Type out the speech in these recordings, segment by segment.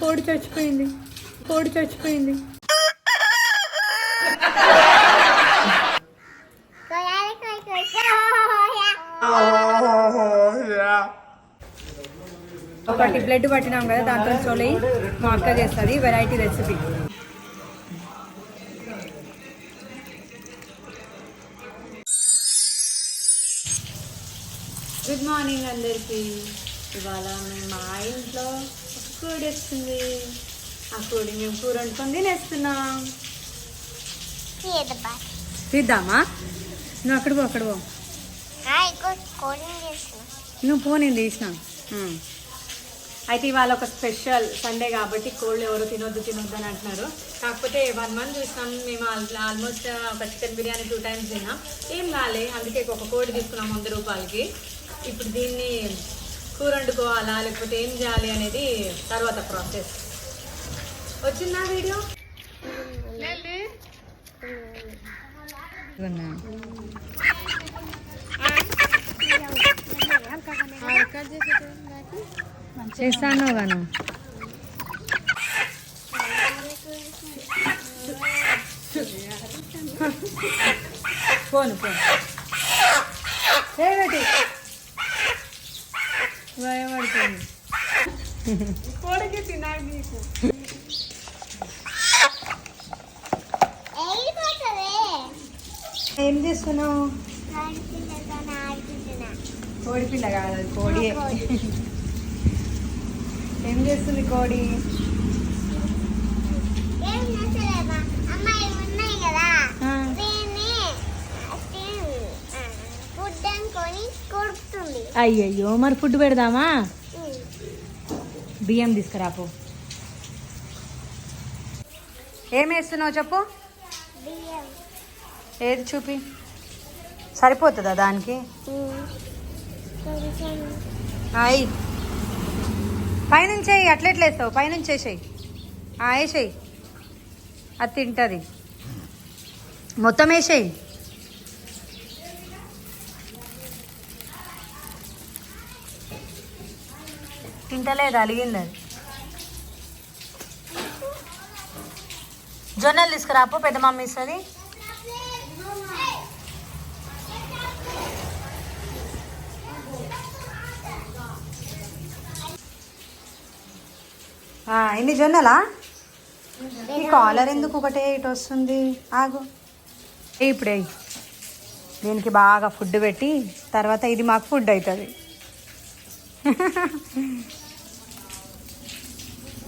కోడి చచ్చిపోయింది. కోడి చచ్చిపోయింది. ఒకటి బ్లడ్ పట్టినాం కదా దాంతో చోలై మా అక్క చేస్తుంది వెరైటీ రెసిపీ. గుడ్ మార్నింగ్ అందరికీ. ఇవాళ మేము మా ఇంట్లో ఒక కోడి వస్తుంది. ఆ కోడి మేము కూర వండుకొని తినేస్తున్నాం. తీద్దామా నువ్వు అక్కడ పో అక్కడ పో. నువ్వు పో నేను తీసినా. అయితే ఇవాళ ఒక స్పెషల్ సండే కాబట్టి కోళ్ళు ఎవరు తినొద్దు తినొద్దు అని అంటున్నారు. కాకపోతే వన్ మంత్ చూసినాం మేము ఆల్మోస్ట్ ఒక చికెన్ బిర్యానీ టూ టైమ్స్ తిన్నాం. ఏం కాలే అందుకే ఒక కోడి తీసుకున్నాం వంద రూపాయలకి. ఇప్పుడు దీన్ని కూర వండుకోవాలా లేకపోతే ఏం చేయాలి అనేది తర్వాత ప్రాసెస్. వచ్చిందా వీడియో? చేస్తాను గాను? Phone phone. ఏం చేస్తున్నావు? కోడి పిల్ల కాదు కోడి. ఏం చేస్తుంది కోడి? అయ్యయ్యో మరి ఫుడ్ పెడదామా? బియ్యం తీసుకురాపో. ఏం వేస్తున్నావు చెప్పు? ఏది చూపి? సరిపోతుందా దానికి? అయ్యి పైనుంచి వేయి అట్లెట్లా వేస్తావు? పైనుంచి వేసేయి. వేసేయి. అది తింటుంది. మొత్తం వేసేయి. తింటలేదు అలిగింది అది. జొన్నలు తీసుకురాపో పెద్ద మమ్మీ ఇస్తుంది. ఎన్ని జొన్నలా? ఈ కాలర్ ఎందుకు ఒకటే ఇటు వస్తుంది? ఆగు. ఇప్పుడే దీనికి బాగా ఫుడ్ పెట్టి తర్వాత ఇది మాకు ఫుడ్ అవుతుంది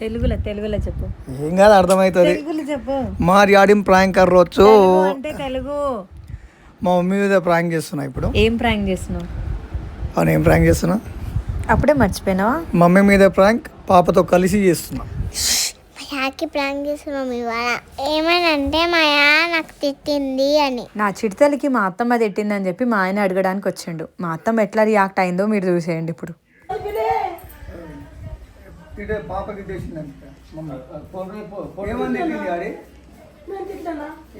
తెలుగులో తెలుగులో చెప్పు. ఏం కాదు అర్థమవుతుంది తెలుగులో చెప్పు. మార్యాడిం ప్రాంక్ కర్రోచ్చు అంటే తెలుగు. మా మమ్మీ మీద ప్రాంక్ చేస్తున్నా ఇప్పుడు. ఏం ప్రాంక్ చేస్తున్నావు? అవును ఏం ప్రాంక్ చేస్తున్నా. అప్పుడే మర్చిపోయినావా? మమ్మీ మీద ప్రాంక్ పాపతో కలిసి చేస్తున్నా. యాకి ప్రాంక్ చేస్తున్నాం ఇవాళ. ఏమనంటే మా యా నాకు తిట్టింది అని. నా చిటితలకి మా అత్తమ్మ తిట్టిందని చెప్పి మా ఆయన అడగడానికి వచ్చిండు. మా అత్తమ్మ ఎట్లా రియాక్ట్ అయిందో మీరు చూసేయండి ఇప్పుడు. ఇటే పాపకి చేసిందంట మమ్మల్ని ఏమని తిట్టింది ఆడి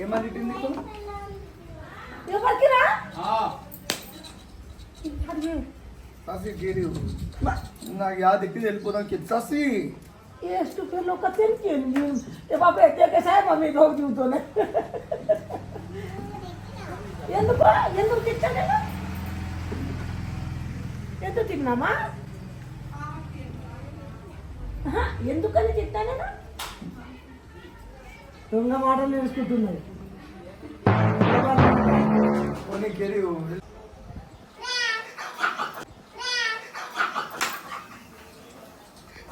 ఏమని తిట్టింది ససి గిరి. నాకు యాద ఎక్కి వెళ్ళిపోదాం కింద ససి. ಎಷ್ಟು ಪಿರ್ಲು ಕತ್ತೇನು ಕೇಳಿ ಏ ಪಾಪ ಎತ್ತಕ್ಕೆ ಸಾಯ ಮಮ್ಮಿ ಹೋಗಿ ಉಂಟೋನೆ ఎందుకు ఎందుకు తెచ్చాను ఎందుకు తిన్నామా ఎందుకని చెప్తానేనా దొంగ మాటలు నేర్చుకుంటున్నాయి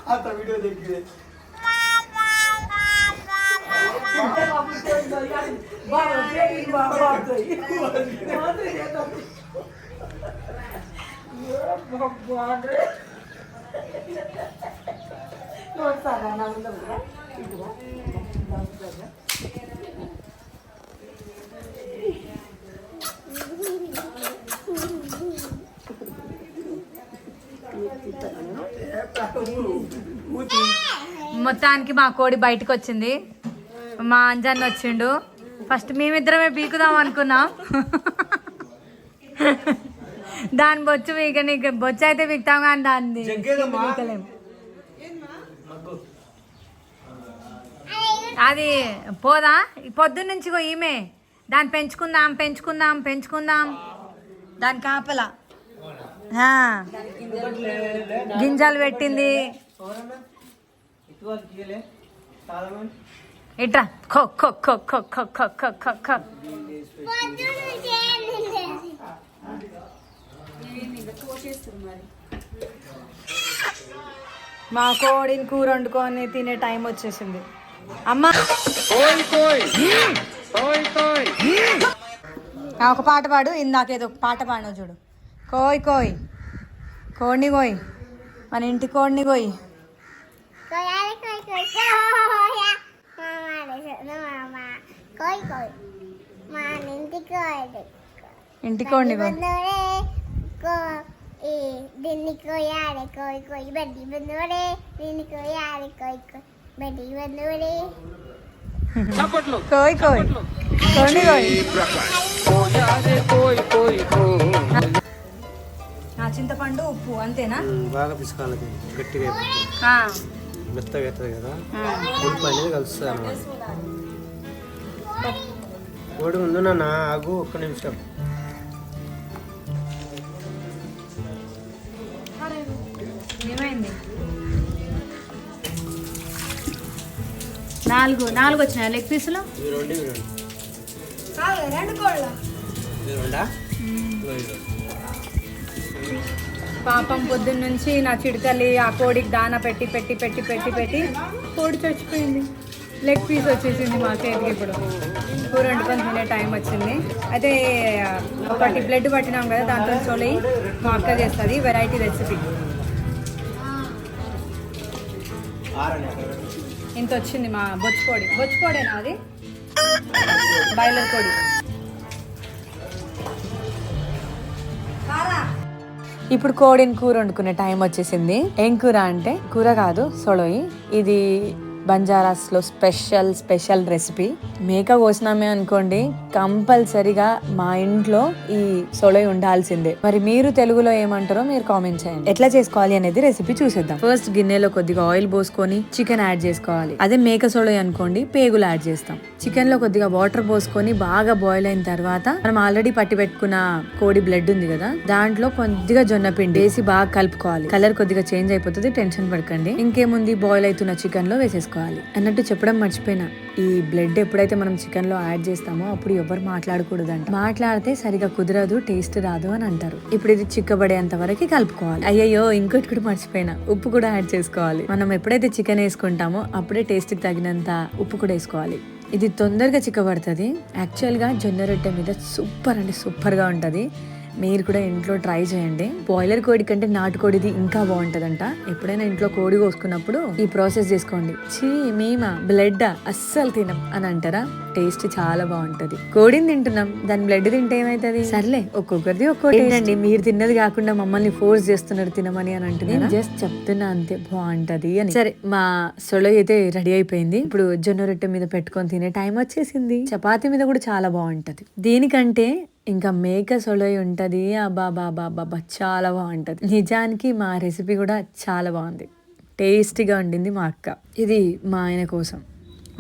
అత వీడియో దగ్గరే బాబా మొత్తానికి మా కోడి బయటకు వచ్చింది. మా అంజాన్ వచ్చిండు. ఫస్ట్ మేమిద్దరమే బీకుదాం అనుకున్నాం. దాని బొచ్చు మీకు బొచ్చు అయితే బిగుతాం కానీ దాన్ని బీకలేము అది పోదా? పొద్దున్న నుంచి ఈమె. దాన్ని పెంచుకుందాం పెంచుకుందాం పెంచుకుందాం. దాని కాపల గింజలు పెట్టింది. ఇట్రా. మా కోడిని కూర వండుకొని తినే టైం వచ్చేసింది. అమ్మా. ఒక పాట పాడు. ఇందాకేదో పాట పాడినావు చూడు. కోయ్ కోయ్. కోడిని కోయ్. మన ఇంటి కోడిని కోయ్. ఇంటి కోడిని కోయ్. కోయ్ కోయ్. కోయ్ కోయ్. బందోరే కోయ్ చింతపండు ఉప్పు అంతేనా? బాగా పిసుకాలి. గట్టిగా మెత్తగా అవుతుంది కదా. ఉప్పు అనేది కలుస్తుంది అన్నమాట. కోడి ముందు నాన్న ఆగు ఒక్క నిమిషం. ఏమైంది? నాలుగు నాలుగు వచ్చినాయి లెగ్ పీసులు. పాపం పొద్దున్న నుంచి నా చిడతల్లి ఆ కోడికి దానా పెట్టి పెట్టి పెట్టి పెట్టి పెట్టి కోడి చచ్చిపోయింది. లెగ్ పీస్ వచ్చేసింది మా చేతికి ఇప్పుడు. కూర వండుకొని తినే టైం వచ్చింది. అయితే ఒకటి బ్లడ్ పట్టినాం కదా దాంతో చోలి మా అక్క చేస్తుంది వెరైటీ రెసిపీ. ఇంత వచ్చింది మా బొచ్చుకోడి బొచ్చుకోడేనా అది? బాయిలర్ కోడి ఇప్పుడు కోడిని కూర వండుకునే టైం వచ్చేసింది. ఏం కూర అంటే? కూర కాదు సొడోయి ఇది బంజారాస్లో స్పెషల్ స్పెషల్ రెసిపీ. మేక కోసినామే అనుకోండి కంపల్సరిగా మా ఇంట్లో ఈ సొలై ఉండాల్సిందే. మరి మీరు తెలుగులో ఏమంటారో మీరు కామెంట్ చేయండి. ఎట్లా చేసుకోవాలి అనేది రెసిపీ చూసేద్దాం. ఫస్ట్ గిన్నెలో కొద్దిగా ఆయిల్ పోసుకొని చికెన్ యాడ్ చేసుకోవాలి. అదే మేక సొలై అనుకోండి పేగులు యాడ్ చేస్తాం. చికెన్లో కొద్దిగా వాటర్ పోసుకొని బాగా బాయిల్ అయిన తర్వాత మనం ఆల్రెడీ పట్టి పెట్టుకున్న కోడి బ్లడ్ ఉంది కదా దాంట్లో కొద్దిగా జొన్న పిండి వేసి బాగా కలుపుకోవాలి. కలర్ కొద్దిగా చేంజ్ అయిపోతుంది టెన్షన్ పడకండి. ఇంకేముంది బాయిల్ అవుతున్న చికెన్లో వేసేసుకోవాలి. అన్నట్టు చెప్పడం మర్చిపోయినా. ఈ బ్లడ్ ఎప్పుడైతే మనం చికెన్లో యాడ్ చేస్తామో అప్పుడు ఎవరు అంట మాట్లాడితే సరిగా కుదరదు టేస్ట్ రాదు అని అంటారు. ఇప్పుడు ఇది చిక్కబడేంత వరకు కలుపుకోవాలి. అయ్యయ్యో ఇంకోటి కూడా మర్చిపోయినా. ఉప్పు కూడా యాడ్ చేసుకోవాలి. మనం ఎప్పుడైతే చికెన్ వేసుకుంటామో అప్పుడే టేస్ట్కి తగినంత ఉప్పు కూడా వేసుకోవాలి. ఇది తొందరగా చిక్కబడుతుంది. యాక్చువల్గా జొన్న రొట్టె మీద సూపర్ అంటే సూపర్గా ఉంటుంది. మీరు కూడా ఇంట్లో ట్రై చేయండి. బాయిలర్ కోడి కంటే నాటుకోడిది ఇంకా బాగుంటదంట. ఎప్పుడైనా ఇంట్లో కోడి కోసుకున్నప్పుడు ఈ ప్రాసెస్ చేసుకోండి. చీ మేమా బ్లడ్ అస్సలు తినం అని అంటారా? టేస్ట్ చాలా బాగుంటది. కోడిని తింటున్నాం. దాని బ్లడ్ తింటే ఏమైతుంది? సర్లే ఒక్కొక్కరిది ఒక్కొక్కటి ఏంటండి మీరు తిన్నది కాకుండా మమ్మల్ని ఫోర్స్ చేస్తున్నారు తినమని అని అంటున్నారు? జస్ట్ చెప్తున్నా అంతే బాగుంటది అని. సరే మా సొలో అయితే రెడీ అయిపోయింది. ఇప్పుడు జొన్న రొట్టె మీద పెట్టుకొని తినే టైం వచ్చేసింది. చపాతీ మీద కూడా చాలా బాగుంటది. దీనికంటే ఇంకా మేక సొలై ఉంటుంది. అబ్బా బాబా బాబా చాలా బాగుంటుంది. నిజానికి మా రెసిపీ కూడా చాలా బాగుంది. టేస్టీగా ఉండింది మా అక్క. ఇది మా ఆయన కోసం.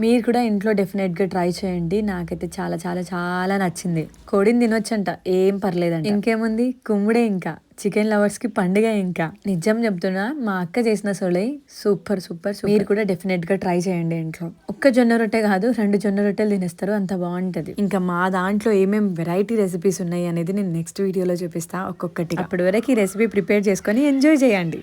మీరు కూడా ఇంట్లో డెఫినెట్గా ట్రై చేయండి. నాకైతే చాలా చాలా చాలా నచ్చింది. కోడిని తినొచ్చంట. ఏం పర్లేదండి ఇంకేముంది? కుమ్ముడే ఇంకా. చికెన్ లవర్స్కి పండుగ ఇంకా. నిజం చెప్తున్నా మా అక్క చేసిన సొలై సూపర్ సూపర్ మీరు కూడా డెఫినెట్గా ట్రై చేయండి ఇంట్లో. ఒక్క జొన్న రొట్టె కాదు రెండు జొన్న రొట్టెలు తినేస్తారు అంత బాగుంటుంది. ఇంకా మా దాంట్లో ఏమేం వెరైటీ రెసిపీస్ ఉన్నాయి అనేది నేను నెక్స్ట్ వీడియోలో చూపిస్తా ఒక్కొక్కటి అప్పటి వరకు ఈ రెసిపీ ప్రిపేర్ చేసుకొని ఎంజాయ్ చేయండి.